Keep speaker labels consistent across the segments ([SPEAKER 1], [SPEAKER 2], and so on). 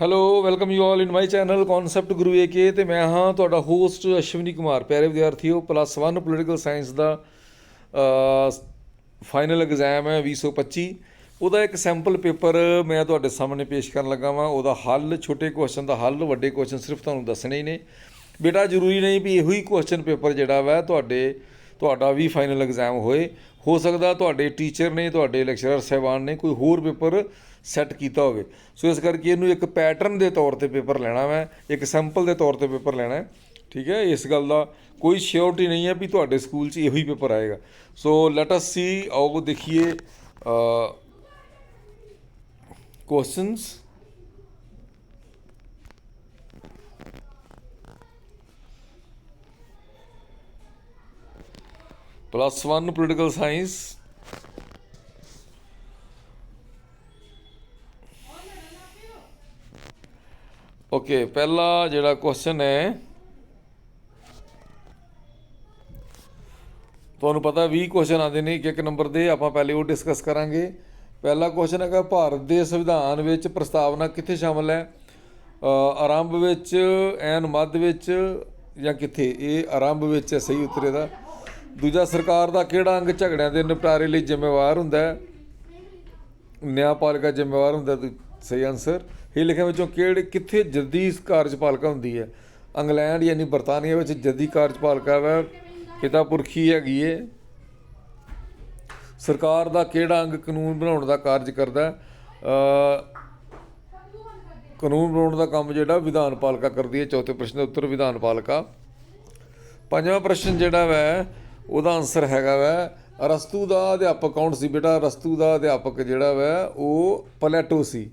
[SPEAKER 1] Hello welcome you all in my channel concept guru A K ਮੈਂ ਹਾਂ ਤੁਹਾਡਾ host Ashwani Kumar. ਪਿਆਰੇ ਵਿਦਿਆਰਥੀਓ ਪਲੱਸ 1 ਪੋਲੀਟੀਕਲ ਸਾਇੰਸ ਦਾ ਫਾਈਨਲ ਐਗਜ਼ਾਮ ਹੈ 2025 ਉਹਦਾ ਇੱਕ ਸੈਂਪਲ ਪੇਪਰ ਮੈਂ ਤੁਹਾਡੇ ਸਾਹਮਣੇ ਪੇਸ਼ ਕਰਨ ਲੱਗਾ ਵਾਂ। ਉਹਦਾ ਹੱਲ, ਛੋਟੇ ਕੁਐਸਚਨ ਦਾ ਹੱਲ, ਵੱਡੇ ਕੁਐਸਚਨ ਸਿਰਫ ਤੁਹਾਨੂੰ ਦੱਸਣੇ ਹੀ ਨੇ। ਬੇਟਾ, ਜ਼ਰੂਰੀ ਨਹੀਂ ਵੀ ਇਹੋ ਹੀ ਕੁਐਸਚਨ ਪੇਪਰ ਜਿਹੜਾ ਵਾ ਤੁਹਾਡੇ, ਤੁਹਾਡਾ ਵੀ ਫਾਈਨਲ ਐਗਜ਼ਾਮ ਹੋਏ। ਹੋ ਸਕਦਾ ਤੁਹਾਡੇ ਟੀਚਰ ਨੇ, ਤੁਹਾਡੇ ਲੈਕਚਰਰ ਸਾਹਿਬਾਨ ਨੇ ਕੋਈ ਹੋਰ ਪੇਪਰ ਸੈੱਟ ਕੀਤਾ ਹੋਵੇ। ਸੋ ਇਸ ਕਰਕੇ ਇਹਨੂੰ ਇੱਕ ਪੈਟਰਨ ਦੇ ਤੌਰ ਤੇ ਪੇਪਰ ਲੈਣਾ ਮੈਂ, ਇੱਕ ਸੈਂਪਲ ਦੇ ਤੌਰ ਤੇ ਪੇਪਰ ਲੈਣਾ ਹੈ। ਠੀਕ ਹੈ, ਇਸ ਗੱਲ ਦਾ ਕੋਈ ਸ਼ਿਓਰਟੀ ਨਹੀਂ ਹੈ ਵੀ ਤੁਹਾਡੇ ਸਕੂਲ 'ਚ ਇਹੋ ਹੀ ਪੇਪਰ ਆਏਗਾ। ਸੋ ਲੈਟ ਅਸ ਸੀ ਆਓ ਦੇਖੀਏ questions plus 1 political science okay ਪਹਿਲਾ ਜਿਹੜਾ ਕੁਐਸਚਨ ਹੈ, ਤੁਹਾਨੂੰ ਪਤਾ 20 ਕੁਐਸਚਨ ਆਉਂਦੇ ਨੇ, ਇੱਕ ਇੱਕ ਨੰਬਰ ਦੇ, ਆਪਾਂ ਪਹਿਲੇ ਉਹ ਡਿਸਕਸ ਕਰਾਂਗੇ। ਪਹਿਲਾ ਕੁਐਸਚਨ ਹੈਗਾ, ਭਾਰਤ ਦੇ ਸੰਵਿਧਾਨ ਵਿੱਚ ਪ੍ਰਸਤਾਵਨਾ ਕਿੱਥੇ ਸ਼ਾਮਲ ਹੈ? ਆਰੰਭ ਵਿੱਚ, ਐਨ ਮੱਧ ਵਿੱਚ ਜਾਂ ਕਿੱਥੇ? ਇਹ ਆਰੰਭ ਵਿੱਚ ਹੈ, ਸਹੀ ਉੱਤਰ ਇਹਦਾ। ਦੂਜਾ, ਸਰਕਾਰ ਦਾ ਕਿਹੜਾ ਅੰਗ ਝਗੜਿਆਂ ਦੇ ਨਿਪਟਾਰੇ ਲਈ ਜ਼ਿੰਮੇਵਾਰ ਹੁੰਦਾ ਹੈ? ਨਿਆਂਪਾਲਿਕਾ ਜ਼ਿੰਮੇਵਾਰ ਹੁੰਦਾ ਤੇ ਸਹੀ ਆਨਸਰ ਇਹ ਲਿਖਿਆ ਵਿੱਚੋਂ ਕਿਹੜੇ, ਕਿੱਥੇ ਜੱਦੀ ਕਾਰਜਪਾਲਿਕਾ ਹੁੰਦੀ ਹੈ? ਇੰਗਲੈਂਡ ਯਾਨੀ ਬਰਤਾਨੀਆ ਵਿੱਚ ਜੱਦੀ ਕਾਰਜਪਾਲਿਕਾ ਵਾ ਪਿਤਾ ਪੁਰਖੀ ਹੈਗੀ ਏ। ਸਰਕਾਰ ਦਾ ਕਿਹੜਾ ਅੰਗ ਕਾਨੂੰਨ ਬਣਾਉਣ ਦਾ ਕਾਰਜ ਕਰਦਾ ਕਾਨੂੰਨ ਬਣਾਉਣ ਦਾ ਕੰਮ ਜਿਹੜਾ ਵਿਧਾਨ ਪਾਲਿਕਾ ਕਰਦੀ ਹੈ। ਚੌਥੇ ਪ੍ਰਸ਼ਨ ਦਾ ਉੱਤਰ ਵਿਧਾਨ ਪਾਲਿਕਾ। ਪੰਜਵਾਂ ਪ੍ਰਸ਼ਨ ਜਿਹੜਾ ਵੈ ਉਹਦਾ ਆਨਸਰ ਹੈਗਾ ਵੈ, ਰਸਤੂ ਦਾ ਅਧਿਆਪਕ ਕੌਣ ਸੀ ਬੇਟਾ? ਰਸਤੂ ਦਾ ਅਧਿਆਪਕ ਜਿਹੜਾ ਵੈ, ਉਹ ਪਲੈਟੋ ਸੀ।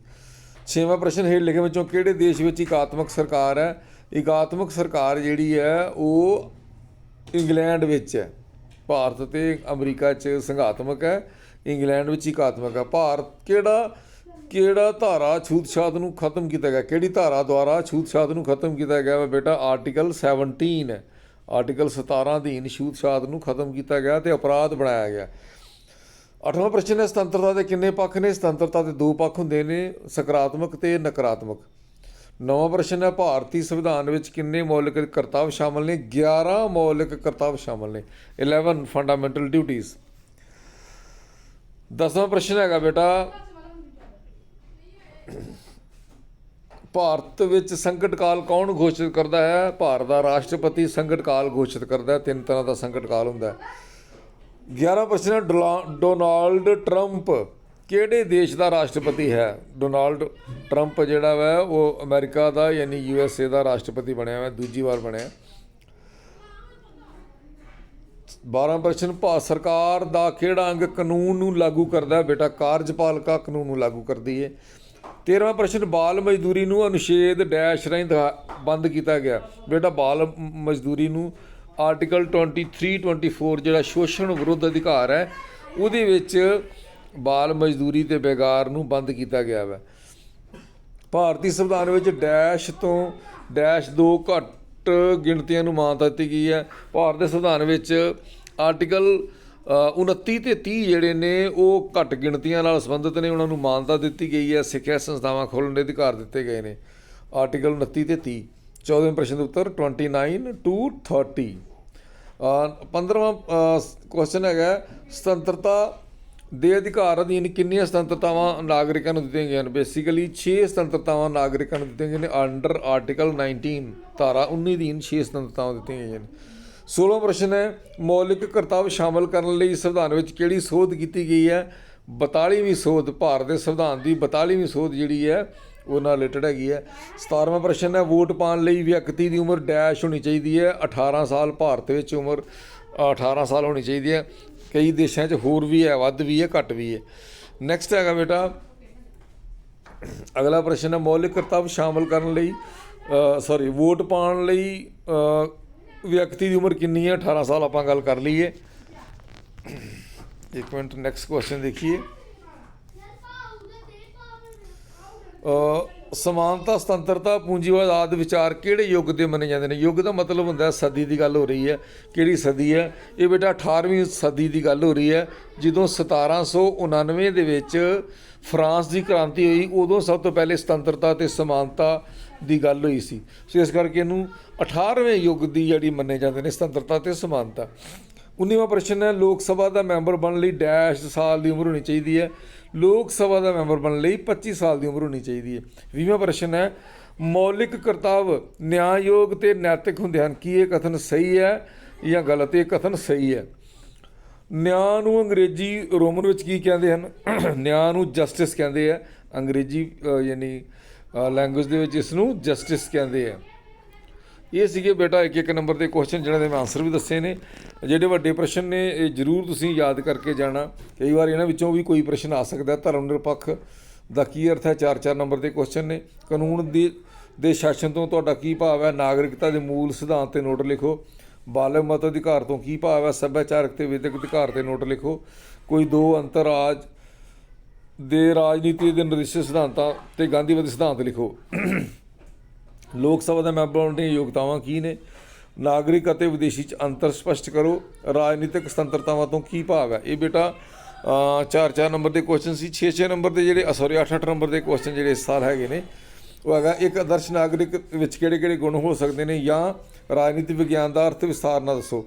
[SPEAKER 1] ਛੇਵਾਂ ਪ੍ਰਸ਼ਨ ਹੇਠ ਲਿਖੇ ਵਿੱਚੋਂ ਕਿਹੜੇ ਦੇਸ਼ ਵਿੱਚ ਇਕਾਤਮਕ ਸਰਕਾਰ ਹੈ? ਇਕਾਤਮਕ ਸਰਕਾਰ ਜਿਹੜੀ ਹੈ, ਉਹ ਇੰਗਲੈਂਡ ਵਿੱਚ ਹੈ। ਭਾਰਤ ਤੇ ਅਮਰੀਕਾ 'ਚ ਸੰਘਾਤਮਕ ਹੈ। ਇੰਗਲੈਂਡ ਵਿੱਚ ਇਕਾਤਮਕ ਹੈ। ਭਾਰਤ ਕਿਹੜਾ ਕਿਹੜਾ ਧਾਰਾ ਛੂਤਛਾਤ ਨੂੰ ਖਤਮ ਕੀਤਾ ਗਿਆ? ਕਿਹੜੀ ਧਾਰਾ ਦੁਆਰਾ ਛੂਤਛਾਤ ਨੂੰ ਖਤਮ ਕੀਤਾ ਗਿਆ ਵਾ ਬੇਟਾ? ਆਰਟੀਕਲ 17 ਹੈ। ਆਰਟੀਕਲ 17 ਅਧੀਨ ਛੂਤਛਾਤ ਨੂੰ ਖਤਮ ਕੀਤਾ ਗਿਆ ਤੇ ਅਪਰਾਧ ਬਣਾਇਆ ਗਿਆ। ਅੱਠਵਾਂ ਪ੍ਰਸ਼ਨ ਹੈ, ਸੁਤੰਤਰਤਾ ਦੇ ਕਿੰਨੇ ਪੱਖ ਨੇ? ਸੁਤੰਤਰਤਾ ਦੇ ਦੋ ਪੱਖ ਹੁੰਦੇ ਨੇ, ਸਕਾਰਾਤਮਕ ਤੇ ਨਕਾਰਾਤਮਕ। ਨਵਾਂ ਪ੍ਰਸ਼ਨ ਹੈ, ਭਾਰਤੀ ਸੰਵਿਧਾਨ ਵਿੱਚ ਕਿੰਨੇ ਮੌਲਿਕ ਕਰਤੱਵ ਸ਼ਾਮਲ ਨੇ? 11 ਮੌਲਿਕ ਕਰਤੱਵ ਸ਼ਾਮਲ ਨੇ। 11 ਫੰਡਾਮੈਂਟਲ ਡਿਊਟੀਆਂ ਦਸਵਾਂ ਪ੍ਰਸ਼ਨ ਹੈਗਾ ਬੇਟਾ ਭਾਰਤ ਵਿੱਚ ਸੰਕਟ ਕਾਲ ਕੌਣ ਘੋਸ਼ਿਤ ਕਰਦਾ ਹੈ? ਭਾਰਤ ਦਾ ਰਾਸ਼ਟਰਪਤੀ ਸੰਕਟ ਕਾਲ ਘੋਸ਼ਿਤ ਕਰਦਾ ਹੈ। ਤਿੰਨ ਤਰ੍ਹਾਂ ਦਾ ਸੰਕਟ ਕਾਲ ਹੁੰਦਾ ਹੈ। 11 ਪ੍ਰਸ਼ਨ ਹੈ ਡੋਨਾਲਡ ਟਰੰਪ ਕਿਹੜੇ ਦੇਸ਼ ਦਾ ਰਾਸ਼ਟਰਪਤੀ ਹੈ? ਡੋਨਾਲਡ ਟਰੰਪ ਜਿਹੜਾ ਵਾ, ਉਹ ਅਮਰੀਕਾ ਦਾ ਯਾਨੀ ਯੂ ਐਸ ਏ ਦਾ ਰਾਸ਼ਟਰਪਤੀ ਬਣਿਆ ਹੈ ਦੂਜੀ ਵਾਰ ਬਣਿਆ। 12 ਪ੍ਰਸ਼ਨ, ਭਾਰਤ ਸਰਕਾਰ ਦਾ ਕਿਹੜਾ ਅੰਗ ਕਾਨੂੰਨ ਨੂੰ ਲਾਗੂ ਕਰਦਾ ਹੈ? ਬੇਟਾ, ਕਾਰਜਪਾਲਿਕਾ ਕਾਨੂੰਨ ਨੂੰ ਲਾਗੂ ਕਰਦੀ ਹੈ 13ਵਾਂ ਪ੍ਰਸ਼ਨ, ਬਾਲ ਮਜ਼ਦੂਰੀ ਨੂੰ ਅਨੁਛੇਦ ਡੈਸ਼ ਰਾਹੀਂ ਦਿਖਾ- ਬੰਦ ਕੀਤਾ ਗਿਆ। ਬੇਟਾ, ਬਾਲ ਮਜ਼ਦੂਰੀ ਨੂੰ ਆਰਟੀਕਲ 23 24 ਜਿਹੜਾ ਸ਼ੋਸ਼ਣ ਵਿਰੁੱਧ ਅਧਿਕਾਰ ਹੈ, ਉਹਦੇ ਵਿੱਚ ਬਾਲ ਮਜ਼ਦੂਰੀ ਤੇ ਬੇਗਾਰ ਨੂੰ ਬੰਦ ਕੀਤਾ ਗਿਆ ਹੈ ਭਾਰਤੀ ਸੰਵਿਧਾਨ ਵਿੱਚ ਡੈਸ਼ ਤੋਂ ਡੈਸ਼ ਦੋ ਘੱਟ ਗਿਣਤੀਆਂ ਨੂੰ ਮਾਨਤਾ ਦਿੱਤੀ ਗਈ ਹੈ। ਭਾਰਤ ਦੇ ਸੰਵਿਧਾਨ ਵਿੱਚ ਆਰਟੀਕਲ 29 ਤੇ 30 ਜਿਹੜੇ ਨੇ ਉਹ ਘੱਟ ਗਿਣਤੀਆਂ ਨਾਲ ਸੰਬੰਧਿਤ ਨੇ। ਉਹਨਾਂ ਨੂੰ ਮਾਨਤਾ ਦਿੱਤੀ ਗਈ ਹੈ। ਸਿੱਖਿਆ ਸੰਸਥਾਵਾਂ ਖੋਲ੍ਹਣ ਦੇ ਅਧਿਕਾਰ ਦਿੱਤੇ ਗਏ ਨੇ। ਆਰਟੀਕਲ 29 ਤੇ 30 14ਵੇਂ ਪ੍ਰਸ਼ਨ ਦਾ ਉੱਤਰ 29 ਟੂ 30 ਅ, 15ਵਾਂ ਕੁਐਸਚਨ ਹੈਗਾ ਸੁਤੰਤਰਤਾ ਦੇ ਅਧਿਕਾਰ ਅਧੀਨ ਕਿੰਨੀਆਂ ਸੁਤੰਤਰਤਾਵਾਂ ਨਾਗਰਿਕਾਂ ਨੂੰ ਦਿੱਤੀਆਂ ਗਈਆਂ ਹਨ? ਬੇਸਿਕਲੀ 6 ਸੁਤੰਤਰਤਾਵਾਂ ਨਾਗਰਿਕਾਂ ਨੂੰ ਦਿੱਤੀਆਂ ਗਈਆਂ ਨੇ। ਅੰਡਰ ਆਰਟੀਕਲ 19 ਧਾਰਾ 19 ਅਧੀਨ 6 ਸੁਤੰਤਰਤਾਵਾਂ ਦਿੱਤੀਆਂ ਗਈਆਂ ਨੇ। 16ਵਾਂ ਪ੍ਰਸ਼ਨ ਹੈ ਮੌਲਿਕ ਕਰਤੱਵ ਸ਼ਾਮਲ ਕਰਨ ਲਈ ਸੰਵਿਧਾਨ ਵਿੱਚ ਕਿਹੜੀ ਸੋਧ ਕੀਤੀ ਗਈ ਹੈ? 42ਵੀਂ ਸੋਧ ਭਾਰਤ ਦੇ ਸੰਵਿਧਾਨ ਦੀ 42ਵੀਂ ਸੋਧ ਜਿਹੜੀ ਹੈ ਉਹ ਨਾਲ ਰਿਲੇਟਡ ਹੈਗੀ ਹੈ। 17ਵਾਂ ਪ੍ਰਸ਼ਨ ਹੈ ਵੋਟ ਪਾਉਣ ਲਈ ਵਿਅਕਤੀ ਦੀ ਉਮਰ ਡੈਸ਼ ਹੋਣੀ ਚਾਹੀਦੀ ਹੈ। 18 ਸਾਲ ਭਾਰਤ ਵਿੱਚ ਉਮਰ ਅ, 18 ਸਾਲ ਹੋਣੀ ਚਾਹੀਦੀ ਹੈ। ਕਈ ਦੇਸ਼ਾਂ 'ਚ ਹੋਰ ਵੀ ਹੈ ਵੱਧ ਵੀ ਹੈ ਘੱਟ ਵੀ ਹੈ। ਨੈਕਸਟ ਹੈਗਾ ਬੇਟਾ ਅਗਲਾ ਪ੍ਰਸ਼ਨ ਹੈ ਮੌਲਿਕ ਕਰਤੱਵ ਸ਼ਾਮਲ ਕਰਨ ਲਈ ਸੌਰੀ ਵੋਟ ਪਾਉਣ ਲਈ ਵਿਅਕਤੀ ਦੀ ਉਮਰ ਕਿੰਨੀ ਹੈ? 18 ਸਾਲ ਆਪਾਂ ਗੱਲ ਕਰ ਲਈਏ। ਇੱਕ ਮਿੰਟ ਨੈਕਸਟ ਕੁਐਸਚਨ ਦੇਖੀਏ। ਅ, ਸਮਾਨਤਾ, ਸੁਤੰਤਰਤਾ, ਪੂੰਜੀਵਾਦ ਆਦਿ ਵਿਚਾਰ ਕਿਹੜੇ ਯੁੱਗ ਦੇ ਮੰਨੇ ਜਾਂਦੇ ਨੇ? ਯੁੱਗ ਦਾ ਮਤਲਬ ਹੁੰਦਾ ਸਦੀ ਦੀ ਗੱਲ ਹੋ ਰਹੀ ਹੈ। ਕਿਹੜੀ ਸਦੀ ਹੈ? ਇਹ ਬੇਟਾ 18ਵੀਂ ਸਦੀ ਦੀ ਗੱਲ ਹੋ ਰਹੀ ਹੈ। ਜਦੋਂ 1799 ਦੇ ਵਿੱਚ ਫਰਾਂਸ ਦੀ ਕ੍ਰਾਂਤੀ ਹੋਈ, ਉਦੋਂ ਸਭ ਤੋਂ ਪਹਿਲੇ ਸੁਤੰਤਰਤਾ ਤੇ ਸਮਾਨਤਾ ਦੀ ਗੱਲ ਹੋਈ ਸੀ। ਸੋ ਇਸ ਕਰਕੇ ਇਹਨੂੰ 18ਵੇਂ ਯੁੱਗ ਦੀ ਜਿਹੜੀ ਮੰਨੇ ਜਾਂਦੇ ਨੇ, ਸੁਤੰਤਰਤਾ ਤੇ ਸਮਾਨਤਾ। 19ਵਾਂ ਪ੍ਰਸ਼ਨ ਹੈ, ਲੋਕ ਸਭਾ ਦਾ ਮੈਂਬਰ ਬਣਨ ਲਈ ਡੈਸ਼ ਸਾਲ ਦੀ ਉਮਰ ਹੋਣੀ ਚਾਹੀਦੀ ਹੈ। ਲੋਕ ਸਭਾ ਦਾ ਮੈਂਬਰ ਬਣਨ ਲਈ 25 ਸਾਲ ਦੀ ਉਮਰ ਹੋਣੀ ਚਾਹੀਦੀ ਹੈ। 20ਵਾਂ ਪ੍ਰਸ਼ਨ ਹੈ, ਮੌਲਿਕ ਕਰਤੱਵ ਨਿਆਂਯੋਗ ਤੇ ਨੈਤਿਕ ਹੁੰਦੇ ਹਨ। ਕੀ ਇਹ ਕਥਨ ਸਹੀ ਹੈ ਜਾਂ ਗਲਤ? ਇਹ ਕਥਨ ਸਹੀ ਹੈ। ਨਿਆਂ ਨੂੰ ਅੰਗਰੇਜ਼ੀ ਰੋਮਨ ਵਿੱਚ ਕੀ ਕਹਿੰਦੇ ਹਨ? ਨਿਆਂ ਨੂੰ ਜਸਟਿਸ ਕਹਿੰਦੇ ਆ। ਅੰਗਰੇਜ਼ੀ ਯਾਨੀ ਲੈਂਗੁਏਜ ਦੇ ਵਿੱਚ ਇਸ ਨੂੰ ਜਸਟਿਸ ਕਹਿੰਦੇ ਆ। ਇਹ ਸੀਗੇ ਬੇਟਾ ਇੱਕ ਇੱਕ ਨੰਬਰ ਦੇ ਕੁਐਸਚਨ ਜਿਹਨਾਂ ਦੇ ਮੈਂ ਆਨਸਰ ਵੀ ਦੱਸੇ ਨੇ। ਜਿਹੜੇ ਵੱਡੇ ਪ੍ਰਸ਼ਨ ਨੇ, ਇਹ ਜ਼ਰੂਰ ਤੁਸੀਂ ਯਾਦ ਕਰਕੇ ਜਾਣਾ। ਕਈ ਵਾਰ ਇਹਨਾਂ ਵਿੱਚੋਂ ਵੀ ਕੋਈ ਪ੍ਰਸ਼ਨ ਆ ਸਕਦਾ ਧਰਮ ਨਿਰਪੱਖ ਦਾ ਕੀ ਅਰਥ ਹੈ? ਚਾਰ ਚਾਰ ਨੰਬਰ ਦੇ ਕੁਐਸਚਨ ਨੇ। ਕਾਨੂੰਨ ਦੀ, ਦੇ ਸ਼ਾਸਨ ਤੋਂ ਤੁਹਾਡਾ ਕੀ ਭਾਵ ਹੈ? ਨਾਗਰਿਕਤਾ ਦੇ ਮੂਲ ਸਿਧਾਂਤ ਤੇ ਨੋਟ ਲਿਖੋ। ਬਾਲਗ ਮਤ ਅਧਿਕਾਰ ਤੋਂ ਕੀ ਭਾਵ ਹੈ? ਸੱਭਿਆਚਾਰਕ ਤੇ ਵਿਦਿਅਕ ਅਧਿਕਾਰ ਤੇ ਨੋਟ ਲਿਖੋ। ਕੋਈ ਦੋ ਅੰਤਰਰਾਜ ਦੇ ਰਾਜਨੀਤੀ ਦੇ ਨਿਰਦਿਸ਼ਟ ਸਿਧਾਂਤਾਂ ਤੇ ਗਾਂਧੀਵਾਦੀ ਸਿਧਾਂਤ ਲਿਖੋ। ਲੋਕ ਸਭਾ ਦਾ ਮੈਂਬਰ ਬਣਨ ਦੀਆਂ ਯੋਗਤਾਵਾਂ ਕੀ ਨੇ? ਨਾਗਰਿਕ ਅਤੇ ਵਿਦੇਸ਼ੀ ਚ ਅੰਤਰ ਸਪਸ਼ਟ ਕਰੋ। ਰਾਜਨੀਤਿਕ ਸੁਤੰਤਰਤਾਵਾਂ ਤੋਂ ਕੀ ਭਾਵ ਹੈ? ਇਹ ਬੇਟਾ ਅ, ਚਾਰ ਚਾਰ ਨੰਬਰ ਦੇ ਕੁਐਸਚਨ ਸੀ। 6 6 ਨੰਬਰ ਦੇ ਜਿਹੜੇ ਸੌਰੀ 8 8 ਨੰਬਰ ਦੇ ਕੁਐਸਚਨ ਜਿਹੜੇ ਇਸ ਸਾਲ ਹੈਗੇ ਨੇ। ਉਹ ਹੈਗਾ ਇੱਕ ਆਦਰਸ਼ ਨਾਗਰਿਕ ਵਿੱਚ ਕਿਹੜੇ ਕਿਹੜੇ ਗੁਣ ਹੋ ਸਕਦੇ ਨੇ ਜਾਂ ਰਾਜਨੀਤੀ ਵਿਗਿਆਨ ਦਾ ਅਰਥ ਵਿਸਥਾਰ ਨਾਲ ਦੱਸੋ।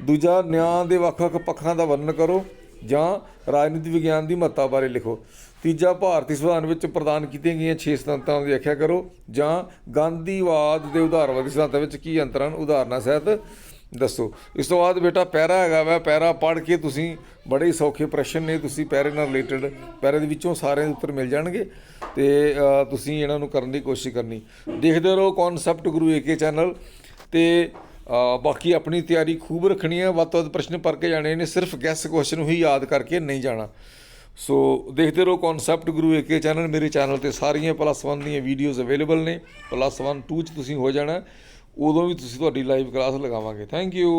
[SPEAKER 1] ਦੂਜਾ ਨਿਆਂ ਦੇ ਵੱਖ-ਵੱਖ ਪੱਖਾਂ ਦਾ ਵਰਣਨ ਕਰੋ ਜਾਂ ਰਾਜਨੀਤੀ ਵਿਗਿਆਨ ਦੀ ਮਹੱਤਤਾ ਬਾਰੇ ਲਿਖੋ। ਤੀਜਾ ਭਾਰਤੀ ਸੰਵਿਧਾਨ ਵਿੱਚ ਪ੍ਰਦਾਨ ਕੀਤੀਆਂ ਗਈਆਂ 6 ਸਿਧਾਂਤਾਂ ਦੀ ਵਿਆਖਿਆ ਕਰੋ, ਜਾਂ ਗਾਂਧੀਵਾਦ ਦੇ ਉਦਾਰਵਾਦੀ ਸਿਧਾਂਤਾਂ ਵਿੱਚ ਕੀ ਅੰਤਰ ਹਨ? ਉਦਾਹਰਨਾਂ ਸਹਿਤ ਦੱਸੋ। ਇਸ ਤੋਂ ਬਾਅਦ ਬੇਟਾ ਪੈਰਾ ਹੈਗਾ ਵਾ, ਪੈਰਾ ਪੜ੍ਹ ਕੇ ਤੁਸੀਂ ਬੜੇ ਸੌਖੇ ਪ੍ਰਸ਼ਨ ਨੇ, ਤੁਸੀਂ ਪੈਰੇ ਨਾਲ ਰਿਲੇਟਡ, ਪੈਰੇ ਦੇ ਵਿੱਚੋਂ ਸਾਰਿਆਂ ਦੇ ਉੱਤਰ ਮਿਲ ਜਾਣਗੇ ਤੇ ਤੁਸੀਂ ਇਹਨਾਂ ਨੂੰ ਕਰਨ ਦੀ ਕੋਸ਼ਿਸ਼ ਕਰਨੀ। ਦੇਖਦੇ ਰਹੋ ਕਨਸੈਪਟ ਗੁਰੂ ਏਕੇ ਚੈਨਲ ਤੇ ਬਾਕੀ ਆਪਣੀ ਤਿਆਰੀ ਖੂਬ ਰੱਖਣੀ ਹੈ ਵੱਧ ਤੋਂ ਵੱਧ ਪ੍ਰਸ਼ਨ ਭਰ ਕੇ ਜਾਣੇ ਨੇ, ਸਿਰਫ ਗੈਸ ਕੁਐਸਚਨ ਹੀ ਯਾਦ ਕਰਕੇ ਨਹੀਂ ਜਾਣਾ। ਸੋ ਦੇਖਦੇ ਰਹੋ ਕਨਸੈਪਟ ਗੁਰੂ ਏਕੇ ਚੈਨਲ ਮੇਰੇ ਚੈਨਲ ਤੇ ਸਾਰੀਆਂ ਪਲੱਸ 1 ਦੀਆਂ ਵੀਡੀਓਜ਼ ਅਵੇਲੇਬਲ ਨੇ। ਪਲੱਸ 1 2 ਚ ਤੁਸੀਂ ਹੋ ਜਾਣਾ। ਉਦੋਂ ਵੀ ਤੁਸੀਂ ਤੁਹਾਡੀ ਲਾਈਵ ਕਲਾਸ ਲਗਾਵਾਂਗੇ। Thank you